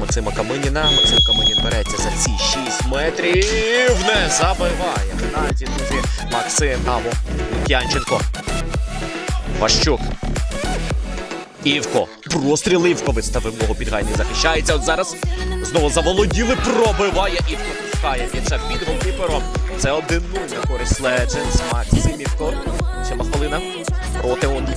Максима Каминіна. Максим Каминін береться за ці 6 метрів. Не забиває. Пенальті, друзі. Максим Аво. Лук'янченко. Ващук. Івко. Простріл Івко виставив мого підгайний. Захищається. От зараз знову заволоділи. Пробиває. Івко пускає м'яча під голкіпером. Це 1-0 на користь Legends. Максим Івко. Сьома хвилина. Проти он.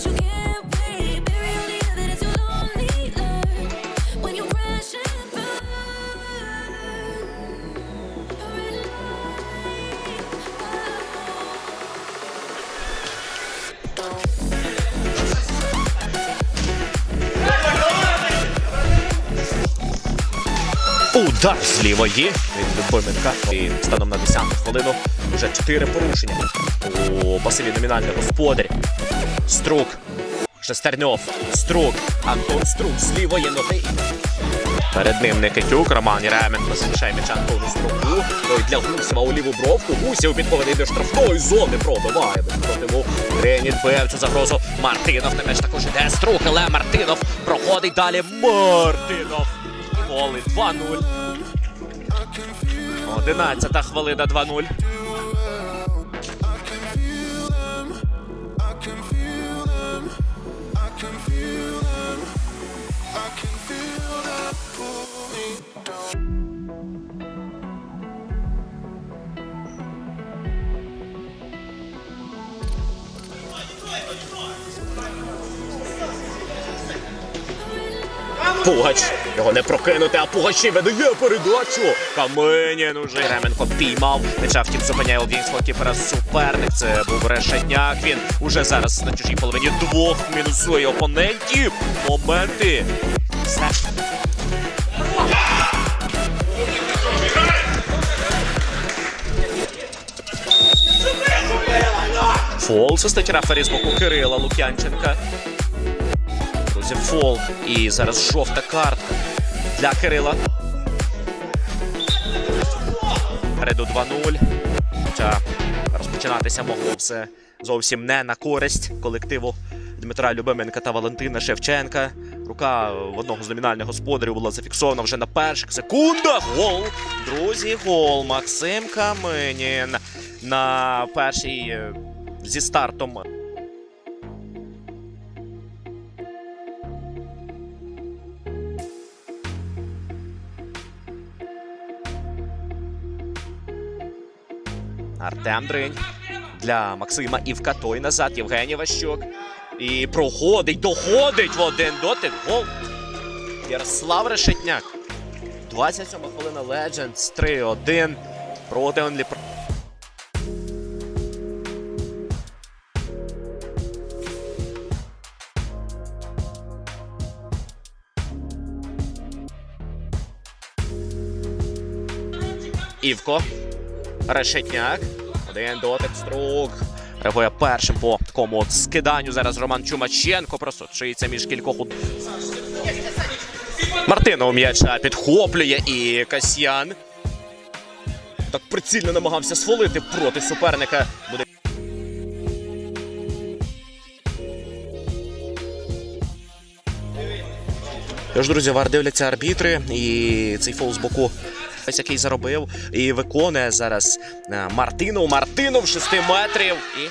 Удар з лівої від Любименка. І станом на 10 хвилину вже 4 порушення у пасиві номінальний господар. Струк. Шестерньов. Струк. Антон Струк з лівої ноги. Перед ним Никитюк, Роман Єременко залишає м'яча Антону Струку. Той для Гусєва у ліву бровку. Гусєв підходить до штрафної зони. Пробиває без противу. Реніт бив цю загрозу. Мартинов на м'яч також іде. Струк, але Мартинов проходить далі. Мартинов. Голи 2-0. 11 хвилина 2-0. I can feel Пугач. Його не прокинути, а Пугач і видає передачу. Каменін уже. Ременко піймав. М'яча втім зупиняє львівського кіпера суперник. Це був Решетняк. Він уже зараз на чужій половині двох мінусує опонентів. Моменти. Фол свистить рефері з боку Кирила Лук'янченка. Друзі, фол. І зараз жовта картка для Кирила. Переду 2-0. Хоча розпочинатися могло все зовсім не на користь колективу Дмитра Любименка та Валентина Шевченка. Рука в одного з номінальних господарів була зафіксована вже на перших секундах. Гол! Друзі, гол. Максим Каменін на першій е, зі стартом Артем Дринь для Максима Івка. Той назад. Євгеній Ващук. І проходить, доходить в один дотик. Гол. Ярослав Решетняк. 27 хвилина Legends 3-1 проти Онлі. Івко. Решетняк. Один дотик струк. Реагує першим по такому от скиданню. Зараз Роман Чумаченко просто вчиться між кількох. уд- Мартинов м'яча підхоплює і Касьян. Так прицільно намагався свалити проти суперника. Буде Тож, друзі, вар дивляться арбітри, і цей фол з боку, ось який заробив, і виконує зараз е, Мартинов. Мартинов 6 метрів. І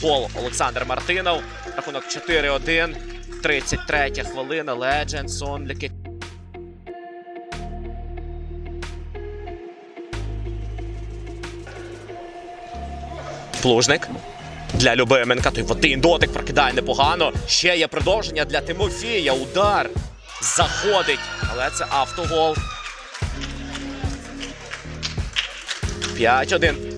фол Олександр Мартинов. Рахунок 4-1. 33 хвилина. Legends Only. Плужник. Для Любименка. Той в один дотик прокидає непогано. Ще є продовження для Тимофія. Удар. Заходить. Але це автогол. 5-1.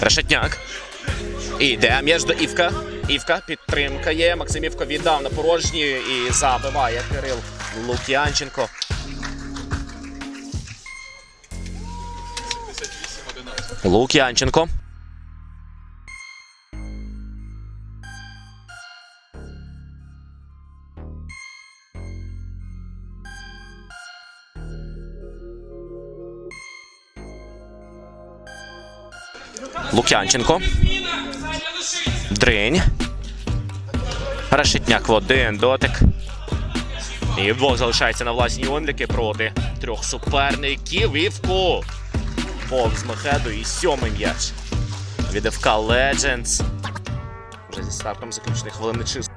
Решетняк. Іде м'яч до Івка. Івка підтримка є. Максимівка віддав на порожні і забиває Кирил Лук'янченко. Лук'янченко. Лук'янченко. Дринь. Решетняк в один дотик. І вдвох залишається на власній онліки проти трьох суперників. Івку. Вовк з Мехеду і сьомий м'яч. Від ФК Legends. Вже зі ставком заключних хвилин не чисто.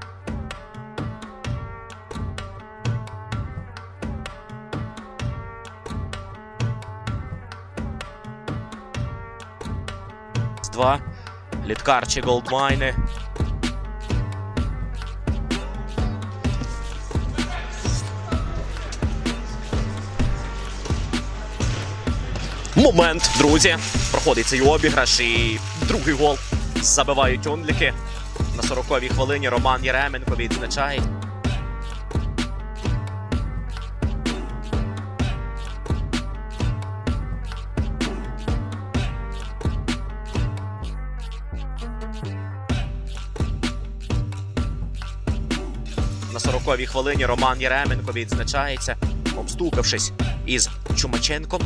Літкарчі Голдмайни. Момент, друзі. Проходить цей обіграш і другий гол забивають онліки. На 40-й хвилині Роман Єременко відзначає. На 40-й хвилині Роман Єременко відзначається, обстукавшись із Чумаченком.